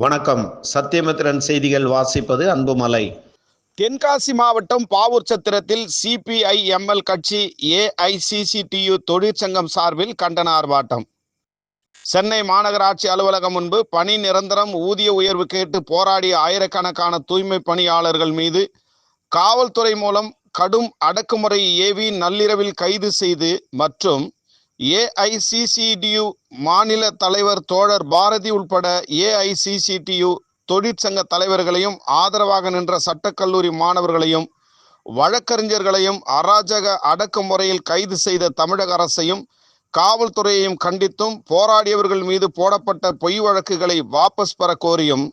வணக்கம். சத்தியமித்திரன் செய்திகள் வாசிப்பது அன்புமலை. தென்காசி மாவட்டம் பாவூர் சத்திரத்தில் சிபிஐ எம்எல் கட்சி ஏஐசிசிடியு தொழிற்சங்கம் சார்பில் கண்டன ஆர்ப்பாட்டம். சென்னை மாநகராட்சி அலுவலகம் முன்பு பணி நிரந்தரம் ஊதிய உயர்வு கேட்டு போராடிய ஆயிரக்கணக்கான தூய்மை பணியாளர்கள் மீது காவல்துறை மூலம் கடும் அடக்குமுறை ஏவி நள்ளிரவில் கைது செய்து மற்றும் ஏஐசிசிடியு மாநில தலைவர் தோழர் பாரதி உள்பட ஏஐசிசிடியு தொழிற்சங்க தலைவர்களையும் ஆதரவாக நின்ற சட்டக்கல்லூரி மாணவர்களையும் வழக்கறிஞர்களையும் அராஜக அடக்குமுறையில் கைது செய்த தமிழக அரசையும் காவல்துறையையும் கண்டித்தும் போராடியவர்கள் மீது போடப்பட்ட பொய் வழக்குகளை வாபஸ் பெற கோரியும்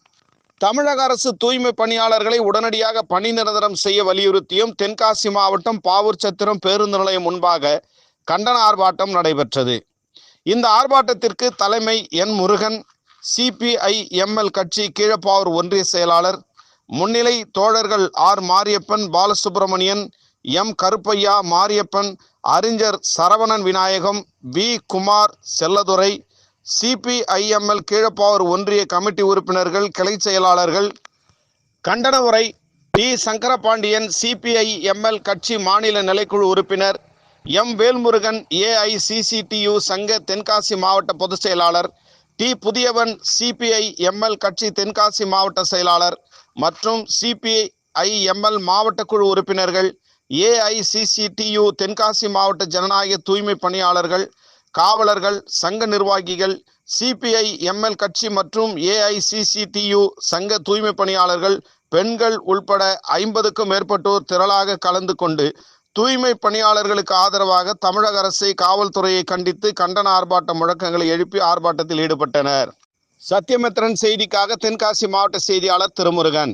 தமிழக அரசு தூய்மை பணியாளர்களை உடனடியாக பணி நிரந்தரம் செய்ய வலியுறுத்தியும் தென்காசி மாவட்டம் பாவூர் சத்திரம் பேருந்து நிலையம் முன்பாக கண்டன ஆர்ப்பாட்டம் நடைபெற்றது. இந்த ஆர்ப்பாட்டத்திற்கு தலைமை என் முருகன் சிபிஐஎம்எல் கட்சி கீழப்பாவூர் ஒன்றிய செயலாளர் முன்னிலை தோழர்கள் ஆர் மாரியப்பன் பாலசுப்பிரமணியன் எம் கருப்பையா மாரியப்பன் அறிஞர் சரவணன் விநாயகம் வி குமார் செல்லதுரை சிபிஐஎம்எல் கீழப்பாவூர் ஒன்றிய கமிட்டி உறுப்பினர்கள் கிளை செயலாளர்கள் கண்டன உரை டி சங்கரபாண்டியன் சிபிஐ எம்எல் கட்சி மாநில நிலைக்குழு உறுப்பினர் எம் வேல்முருகன் ஏஐசிசிடியு சங்க தென்காசி மாவட்ட பொதுச் செயலாளர் டி புதியவன் சிபிஐ எம்எல் கட்சி தென்காசி மாவட்ட செயலாளர் மற்றும் சிபிஐ எம்எல் மாவட்ட குழு உறுப்பினர்கள் ஏஐசிசிடியு தென்காசி மாவட்ட ஜனநாயக தூய்மை பணியாளர்கள் காவலர்கள் சங்க நிர்வாகிகள் சிபிஐ எம்எல் கட்சி மற்றும் ஏஐசிசிடியு சங்க தூய்மை பணியாளர்கள் பெண்கள் உள்பட ஐம்பதுக்கும் மேற்பட்டோர் திரளாக கலந்து கொண்டு தூய்மை பணியாளர்களுக்கு ஆதரவாக தமிழக அரசை காவல்துறையை கண்டித்து கண்டன ஆர்ப்பாட்ட முழக்கங்களை எழுப்பி ஆர்ப்பாட்டத்தில் ஈடுபட்டனர். சத்தியமித்திரன் செய்திக்காக தென்காசி மாவட்ட செய்தியாளர் திருமுருகன்.